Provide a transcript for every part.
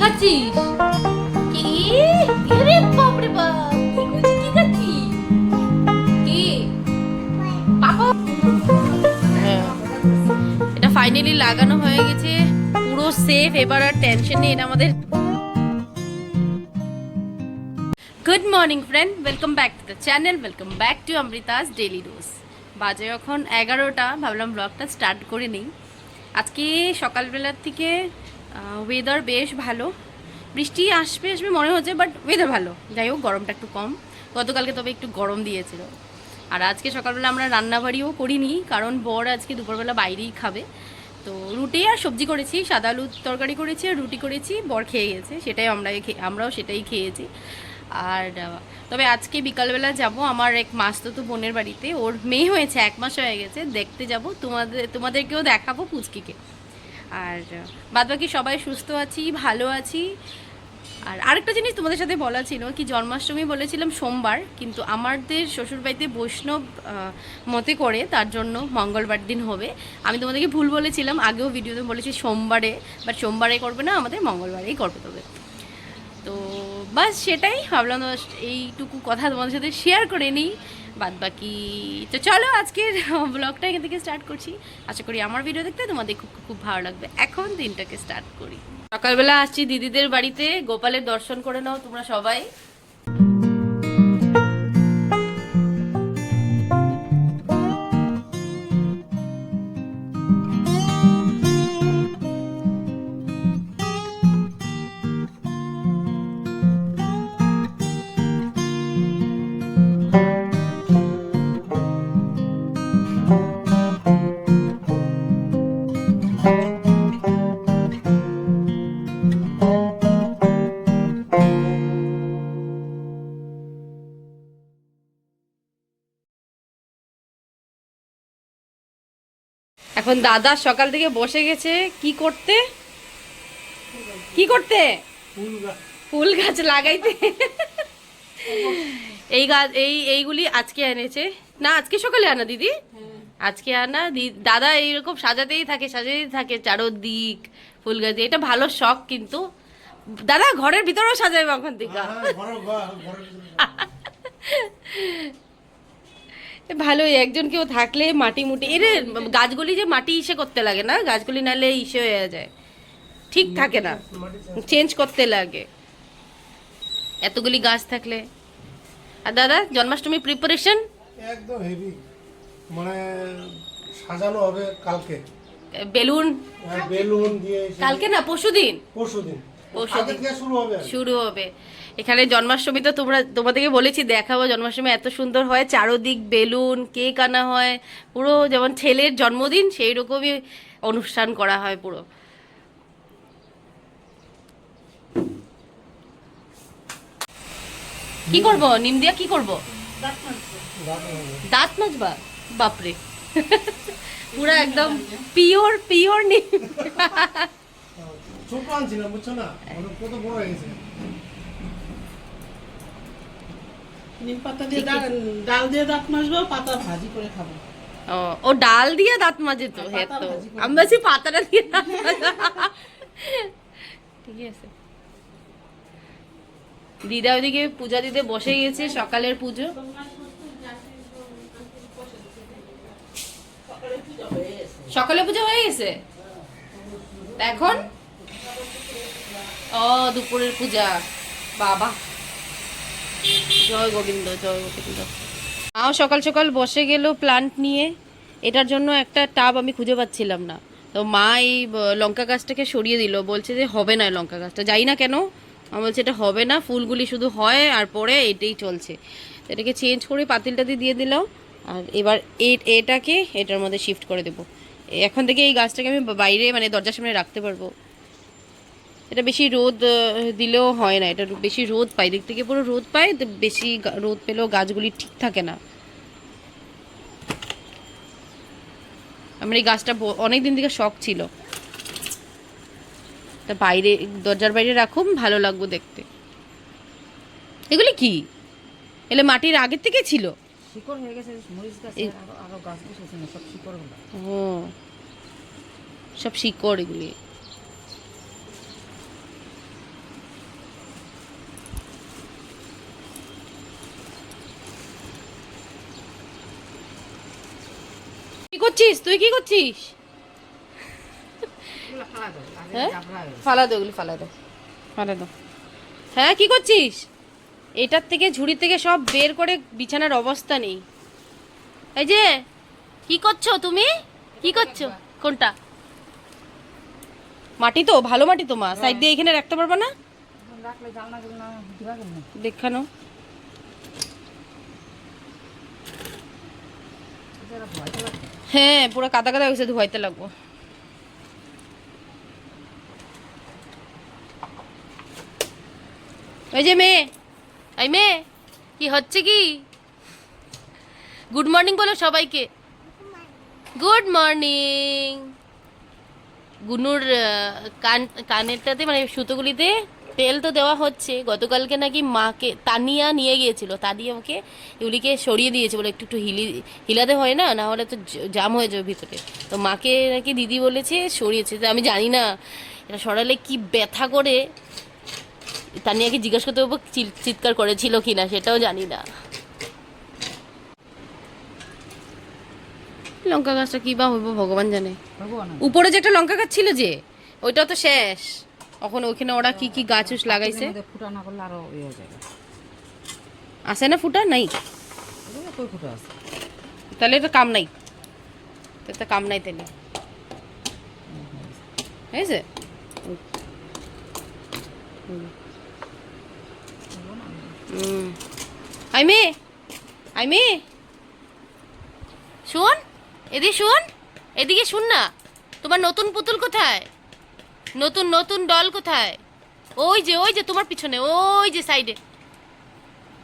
খাচ্ছিস হ্যাঁ। এটা ফাইনালি লাগানো হয়ে গেছে। পুরো সেফ এবার আর টেনশন নেই আমাদের। Good morning friend welcome back to the channel welcome back to Amrita's daily dose বাজে এখন এগারোটা, ভাবলাম ব্লগটা স্টার্ট করে নিই। আজকে সকালবেলার থেকে ওয়েদার বেশ ভালো। বৃষ্টি আসবে আসবে মনে হচ্ছে বাট ওয়েদার ভালো। যাই হোক, গরমটা একটু কম। গতকালকে তবে একটু গরম দিয়েছিল। আর আজকে সকালবেলা আমরা রান্নাবাড়িও করিনি, কারণ বর আজকে দুপুরবেলা বাইরেই খাবে। তো রুটি আর সবজি করেছি, সাদা আলুর তরকারি করেছি আর রুটি করেছি, বর খেয়ে গেছে, সেটাই আমরা আমরাও সেটাই খেয়েছি। আর, তবে আজকে বিকালবেলা যাব, আমার এক মাস তো বোনের বাড়িতে, ওর মেয়ে হয়েছে, এক মাস হয়ে গেছে, দেখতে যাব। তোমাদের, তোমাদেরকেও দেখাবো পুচকিকে। আর বাদ বাকি সবাই সুস্থ আছি, ভালো আছি। আর আরেকটা জিনিস তোমাদের সাথে বলা ছিল কি, জন্মাষ্টমী বলেছিলাম সোমবার, কিন্তু আমাদের শ্বশুরবাড়িতে বৈষ্ণব মতে করে, তার জন্য মঙ্গলবার দিন হবে। আমি তোমাদেরকে ভুল বলেছিলাম, আগেও ভিডিওতে বলেছি সোমবারে বাট সোমবারে করবে না, আমাদের মঙ্গলবারেই করবে তবে। তো বাস সেটাই ভাবলাম এইটুকু কথা তোমাদের সাথে শেয়ার করে নিই। বাদ বাকি তো চলো আজকের ব্লগটা এখান থেকে স্টার্ট করছি। আশা করি আমার ভিডিও দেখতে তোমাদের খুব খুব ভালো লাগবে। এখন দিনটাকে স্টার্ট করি। সকালবেলা আসছি দিদিদের বাড়িতে। গোপালের দর্শন করে নাও তোমরা সবাই। এখন দাদা সকাল থেকে বসে গেছে কি করতে? কি করতে? ফুল গাছ লাগাইতে। এই গাছ এই এইগুলি আজকে এনেছে। না আজকে সকালে আনা দিদি। আজকে আনা দাদা এইরকম সাজাতেই থাকে সাজাতেই থাকে চারোদিক ফুল গাছ। এটা ভালো শখ কিন্তু। দাদা ঘরের ভিতরেও সাজাবে ওখান থেকে। এ ভালোই একজন কেউ থাকলে মাটি মুটি এর গাছগুলি যে মাটি ইসে করতে লাগে না গাছগুলি নালে ইসে হয়ে যায়। ঠিক থাকে না চেঞ্জ করতে লাগে। এতগুলি গাছ থাকলে। আর দাদা জন্মাষ্টমী প্রিপারেশন একদম হেভি মানে সাজানো হবে কালকে। বেলুন? বেলুন দিয়ে কালকে না পরশুদিন? পরশু দিন পরশুদিন। হবে শুরু হবে। এখানে জন্মাষ্টমী তো তোমরা তোমাদেরকে বলেছি দেখাবো জন্মাষ্টমী এত সুন্দর হয় চারোদিক বেলুন কেক আনা হয় পুরো যেমন ছেলের জন্মদিন সেই রকমই অনুষ্ঠান করা হয় পুরো। কি করব? নিম দিয়া কি করব? দাঁত মাজবা? বাপরে। পুরো একদম পিওর পিওর নিম ছোট আনছি না বুঝছ না? মানে কত বড় হয়ে গেছে। নিম পাতা দিয়ে ডাল দিয়ে দাঁত মাজবো পাতা ভাজি করে খাব। ও, ও ডাল দিয়ে দাঁত মাজে তো হ্যাঁ তো। আমি বলছি পাতাটা দিয়ে ঠিকই আছে। দিদা ওইদিকে পূজা দিতে বসে গেছে সকালের পুজো। সকালে পুজো হয়ে গেছে? এখন? ও দুপুরের পূজা। বাবা। জয় গোবিন্দ জয় গোবিন্দ। মাও সকাল সকাল বসে গেল প্লান্ট নিয়ে। এটার জন্য একটা টাব আমি খুঁজে পাচ্ছিলাম না। তো মা এই লঙ্কা গাছটাকে সরিয়ে দিল। বলছে যে হবে না লঙ্কা গাছটা। যাই না কেন? আমি বলছে এটা হবে না, ফুলগুলি শুধু হয় আর পরে এটাই চলছে। এটাকে চেঞ্জ করে পাতিলটাতে দিয়ে দিলাম। আর এবার এটাকে, এটার মধ্যে শিফট করে দেবো। এখন থেকে এই গাছটাকে আমি বাইরে মানে দরজার সামনে রাখতে পারব। এটা বেশি রোদ দিলেও হয় না। এটা বেশি রোদ পায়। দিক থেকে পুরো রোদ পায় তো বেশি রোদ পেলেও গাছগুলি ঠিক থাকে না। আমার এই গাছটা অনেক দিন থেকে শখ ছিল। তা বাইরে দরজার বাইরে রাখুন ভালো লাগবো দেখতে। এগুলি কি? এলে মাটির আগের থেকে ছিল? সব শিকড় গেছে মরিচ গাছ এই- আরও আরও গাছ বসেছে না সব শিকড়গুলো ও সব শিকড় এগুলি কি করছিস? তুই কি করছিস? হ্যাঁ? ফালা দে ওগুলি ফালা দে ফালা দে হ্যাঁ কি করছিস? এটার থেকে ঝুড়ি থেকে সব বের করে বিছানার অবস্থা নেই। এই যে কি করছ তুমি? কি করছ? কোনটা? মাটি তো ভালো মাটি তো মা। সাইড দিয়ে এখানে রাখতে পারবে না? দেখানো। হ্যাঁ পুরো কাদা কাদা হয়েছে, ধোয়াইতে লাগবো। ওই যে মেয়ে, এই মেয়ে, কি হচ্ছে কি? গুড মর্নিং বলো সবাইকে। গুড মর্নিং গুনুর কান, কানেরটাতে মানে সুতোগুলিতে তেল তো দেওয়া হচ্ছে গতকালকে নাকি মাকে তানিয়া নিয়ে গিয়েছিল তানিয়া ওকে এগুলিকে সরিয়ে দিয়েছে বলে একটু একটু হিলি হিলাতে হয় না? না হলে তো জাম হয়ে যাবে ভিতরে। তো মাকে নাকি দিদি বলেছে সরিয়েছে। তো আমি জানি না এটা সরালে কি ব্যথা করে? তানিয়াকে জিজ্ঞেস করতে হবে চিৎকার করেছিল কি না সেটাও জানি না। লঙ্কা গাছটা কি বা হইব ভগবান জানে। উপরে যে একটা লঙ্কা গাছ ছিল যে ওইটাও তো শেষ। এখন ওখানে ওরা কি কি গাছ উছ লাগাইছে? ফুটা না করলে আরও ইয়ে হয়ে যাবে। আছে না ফুটা? নাই। ফুটা আছে? তাহলে এটা কাম নাই। এটা কাম নাই তাহলে। হয়েছে? আইমে আইমে। শোন এদিকে শোন এদিকে শুন না। তোমার নতুন পুতুল কোথায়? নতুন নতুন ডল কোথায়? ওই যে ওই যে তোমার পিছনে, ওই যে সাইডে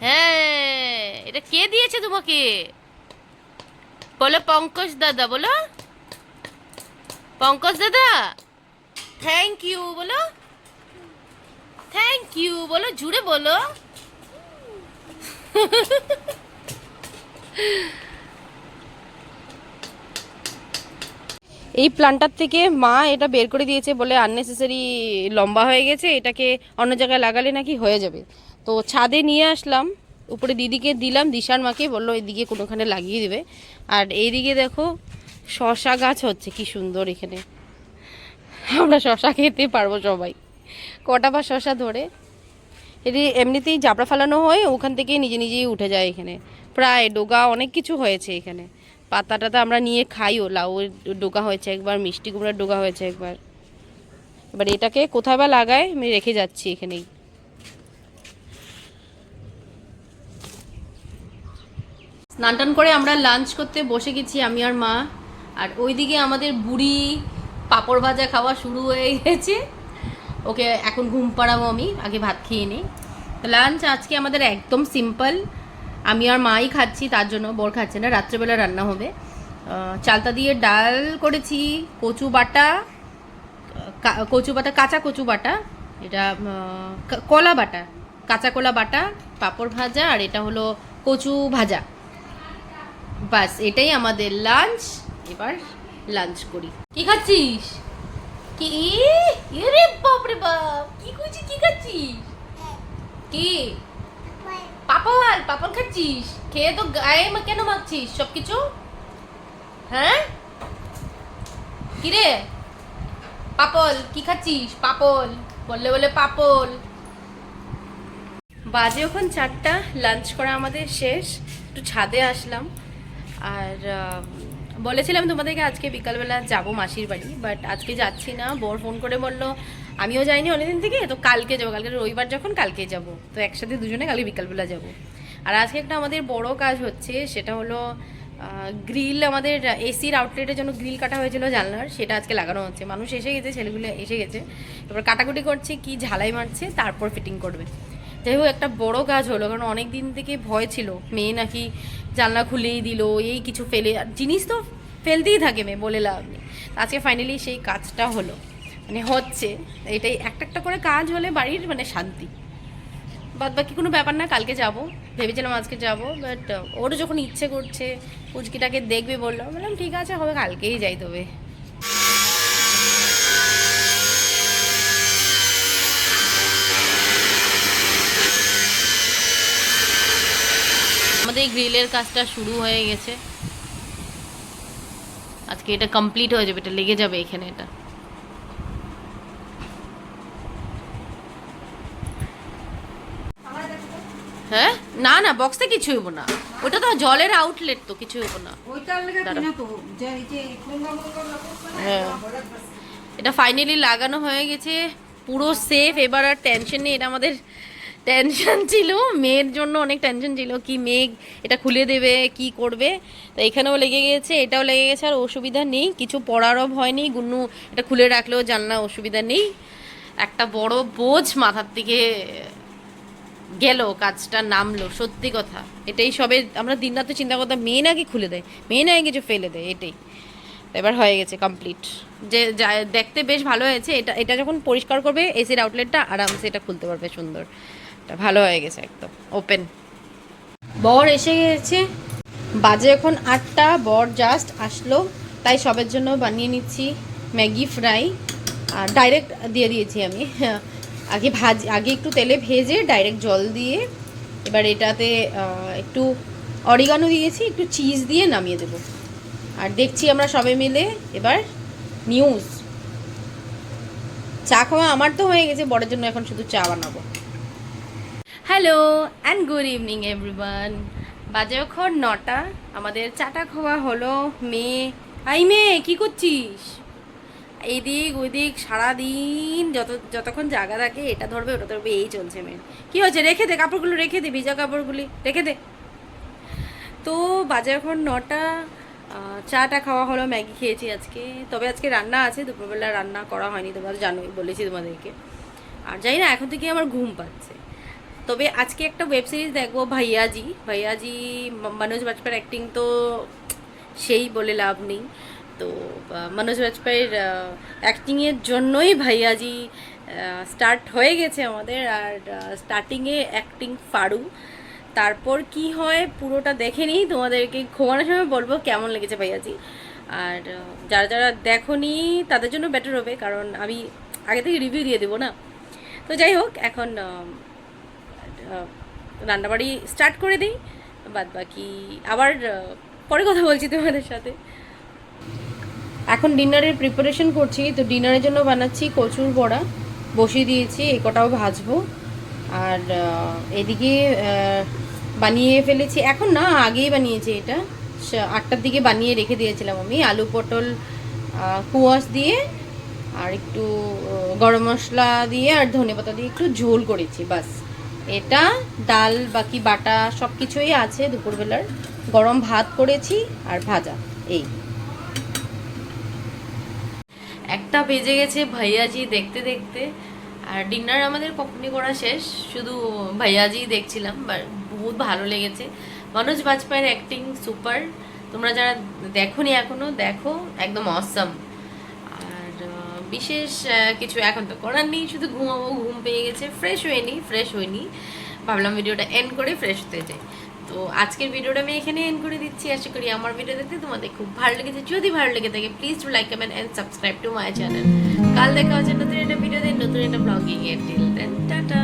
হ্যাঁ এটা কে দিয়েছে তোমাকে? বলো পঙ্কজ দাদা, বলো। পঙ্কজ দাদা? থ্যাংক ইউ বলো। থ্যাংক ইউ বলো, জুড়ে বলো। এই প্ল্যান্টার থেকে মা এটা বের করে দিয়েছে বলে আননেসেসারি লম্বা হয়ে গেছে, এটাকে অন্য জায়গায় লাগালে নাকি হয়ে যাবে। তো ছাদে নিয়ে আসলাম, উপরে দিদিকে দিলাম, দিশার মাকে বলল এদিকে কোনোখানে লাগিয়ে দেবে। আর এইদিকে দেখো শশা গাছ হচ্ছে, কি সুন্দর এখানে। আমরা শশা খেতে পারব সবাই। কটা বা শশা ধরে। এটি এমনিতেই জাবড়া ফেলানো হয়, ওখান থেকেই নিজে নিজেই উঠে যায় এখানে। প্রায় ডোগা অনেক কিছু হয়েছে এখানে। পাতা টাতা আমরা নিয়ে খাইও, লাউ ডোকা হয়েছে একবার, মিষ্টি কুমড়ার ডোকা হয়েছে একবার। এবার এটাকে কোথায় বা লাগায়, আমি রেখে যাচ্ছি এখানেই। স্নান টান করে আমরা লাঞ্চ করতে বসে গেছি আমি আর মা। আর ওইদিকে আমাদের বুড়ি পাঁপড় ভাজা খাওয়া শুরু হয়ে গেছে। ওকে এখন ঘুম পাড়াবো আমি, আগে ভাত খেয়ে নিই। লাঞ্চ আজকে আমাদের একদম সিম্পল আমি আর মাই খাচ্ছি, তার জন্য বর খাচ্ছে না, রাত্রেবেলা রান্না হবে। চালতা দিয়ে ডাল করেছি, কচু বাটা কচু বাটা, কাঁচা কচু বাটা, এটা কলা বাটা, কাঁচা কলা বাটা, পাঁপড় ভাজা, আর এটা হলো কচু ভাজা। বাস, এটাই আমাদের লাঞ্চ এবার লাঞ্চ করি। কি খাচ্ছিস? কি এরে বাপ রে বাপ, কি করছিস কি খাচ্ছিস? কি? পাপল পাপড় খাচ্ছিস? খেয়ে তো গায়ে মা- কেন মাখছিস? সব কিছু হ্যাঁ? কিরে? পাপল, কি খাচ্ছিস? পাপল, বললে বলে পাপল। বাজে ওখান চারটা লাঞ্চ করা আমাদের শেষ। একটু ছাদে আসলাম। আর বলেছিলাম তোমাদেরকে আজকে বিকালবেলা যাব মাসির বাড়ি বাট আজকে যাচ্ছি না। বর ফোন করে বলল, আমিও যাইনি অনেকদিন থেকে, তো কালকে যাব, কালকে রবিবার যখন কালকে যাব। তো একসাথে দুজনে কালকে বিকালবেলা যাব। আর আজকে একটা আমাদের বড় কাজ হচ্ছে, সেটা হলো গ্রিল আমাদের এসির আউটলেটের জন্য গ্রিল কাটা হয়েছিল জানলার, সেটা আজকে লাগানো হচ্ছে। মানুষ এসে গেছে, ছেলেগুলো এসে গেছে। এবার কাটাকুটি করছে, কি ঝালাই মারছে, তারপর ফিটিং করবে। যাই হোক, একটা বড় কাজ হলো, কারণ অনেক দিন থেকে ভয় ছিল। মেয়ে নাকি জানলা খুলেই দিল, এই কিছু ফেলে, আর জিনিস তো ফেলতেই থাকে মেয়ে, বলে লাভ নেই। আজকে ফাইনালি সেই কাজটা হলো। মানে হচ্ছে, এটাই একটা একটা করে কাজ হলে বাড়ির মানে শান্তি। বাদ বাকি কোনো ব্যাপার না, কালকে যাব। ভেবেছিলাম আজকে যাব বাট ওরও যখন ইচ্ছে করছে, পুচকিটাকে দেখবে বলল, বললাম, ঠিক আছে, হবে, কালকেই যাই তবে। আমাদের গ্রিলের কাজটা শুরু হয়ে গেছে। আজকে এটা কমপ্লিট হয়ে যাবে এটা লেগে যাবে এখানে এটা। হ্যাঁ? না না বক্সে কিছু হইব না। ওটা তো জলের আউটলেট তো কিছু হইব না, হ্যাঁ। এটা ফাইনালি লাগানো হয়ে গেছে। পুরো সেফ এবার আর টেনশন নেই এটা আমাদের টেনশন ছিল, মেয়ের জন্য অনেক টেনশন ছিল, কি মেঘ এটা খুলে দেবে, কি করবে? তো এখানেও লেগে গেছে এটাও লেগে গেছে, আর অসুবিধা নেই, কিছু পড়ারও ভয় নেই গুন্নু এটা খুলে রাখলেও জানলা অসুবিধা নেই। একটা বড় বোঝ মাথার থেকে গেল, কাজটা নামলো, সত্যি কথা। এটাই সবে আমরা দিন রাতে চিন্তা করতাম, মেয়ে নাকি খুলে দেয়, মেয়ে নাকি কিছু ফেলে দেয়, এটাই। এবার হয়ে গেছে কমপ্লিট যে যা- দেখতে বেশ ভালো হয়েছে, এটা এটা যখন পরিষ্কার করবে, এসির আউটলেটটা আরামসে এটা খুলতে পারবে সুন্দর। এটা ভালো হয়ে গেছে একদম ওপেন বর এসে গেছে। বাজে এখন আটটা, বর জাস্ট আসলো। তাই সবের জন্য বানিয়ে নিচ্ছি ম্যাগি ফ্রাই। আর ডাইরেক্ট দিয়ে দিয়েছি আমি। আগে ভাজ, আগে একটু তেলে ভেজে ডাইরেক্ট জল দিয়ে এবার এটাতে একটু অরিগানো দিয়েছি, একটু চিজ দিয়ে নামিয়ে দেবো। আর দেখছি আমরা সবাই মিলে এবার নিউজ চা খাওয়া আমার তো হয়ে গেছে বড়ের জন্য এখন শুধু চা বানাবো। Hello and good evening everyone বাজে এখন নটা। আমাদের চাটা খাওয়া হলো মেয়ে। আই মেয়ে, কী করছিস? এদিক ওইদিক সারাদিন যত যতক্ষণ জায়গা থাকে, এটা ধরবে, ওটা ধরবে, এই চলছে মেয়ে। কী হয়েছে? রেখে দে, কাপড়গুলো রেখে দে, ভিজা কাপড়গুলি, রেখে দে। তো বাজে এখন নটা। চাটা খাওয়া হলো, ম্যাগি খেয়েছি আজকে। তবে আজকে রান্না আছে, দুপুরবেলা রান্না করা হয়নি, তোমরা জানোই, বলেছি তোমাদেরকে। আর জানি না, এখন থেকে আমার ঘুম পাচ্ছে। তবে আজকে একটা ওয়েব সিরিজ দেখব, ভাইয়াজি। ভাইয়াজি মনোজ বাজপেয়ীর অ্যাক্টিং তো সেই বলে লাভ নেই। তো মনোজ বাজপেয়ীর অ্যাক্টিংয়ের জন্যই ভাইয়াজি স্টার্ট হয়ে গেছে আমাদের। আর স্টার্টিংয়ে অ্যাক্টিং ফাড়ু তারপর কি হয় পুরোটা দেখে নিই। তোমাদেরকে ঘুমানোর সময় বলব কেমন লেগেছে ভাইয়াজি। আর যারা যারা দেখোনি, তাদের জন্য বেটার হবে। কারণ আমি আগে থেকে রিভিউ দিয়ে দেবো না। তো যাই হোক, এখন রান্নাবাড়ি স্টার্ট করে দিই, বাদ বাকি আবার পরে কথা বলছি তোমাদের সাথে। এখন ডিনারের প্রিপারেশন করছি, তো ডিনারের জন্য বানাচ্ছি কচুর বড়া, বসিয়ে দিয়েছি, এই কটাও ভাজবো। আর এদিকে বানিয়ে ফেলেছি, এখন না, আগেই বানিয়েছি এটা। আটটার দিকে বানিয়ে রেখে দিয়েছিলাম আমি, আলু পটল কুয়াশ দিয়ে, আর একটু গরম মশলা দিয়ে, আর ধনেপাতা দিয়ে একটু ঝোল করেছি, বাস। এটা, ডাল, বাকি বাটা সব কিছুই আছে দুপুরবেলার। গরম ভাত করেছি আর ভাজা, এই। একটা বেজে গেছে ভাইয়াজি দেখতে দেখতে, আর ডিনার আমাদের কখনই করা শেষ। শুধু ভাইয়াজি দেখছিলাম বহুত ভালো লেগেছে। মনোজ বাজপেয়ীর অ্যাক্টিং সুপার তোমরা যারা দেখো নি এখনও, দেখো, একদম অসম বিশেষ কিছু এখন তো করার নেই, শুধু ঘুমাবো, ঘুম পেয়ে গেছে ফ্রেশ হয়নি ফ্রেশ হয়ে হয়নি ভাবলাম ভিডিওটা এন্ড করে ফ্রেশ হতে যাই। তো আজকের ভিডিওটা আমি এখানে এন্ড করে দিচ্ছি। আশা করি আমার ভিডিও দেখতে তোমাদের খুব ভালো লেগেছে। যদি ভালো লেগে থাকে please to like comment and subscribe to my channel কাল দেখা হচ্ছে নতুন একটা ভিডিও দিন নতুন একটা ব্লগিং এর। Till then tata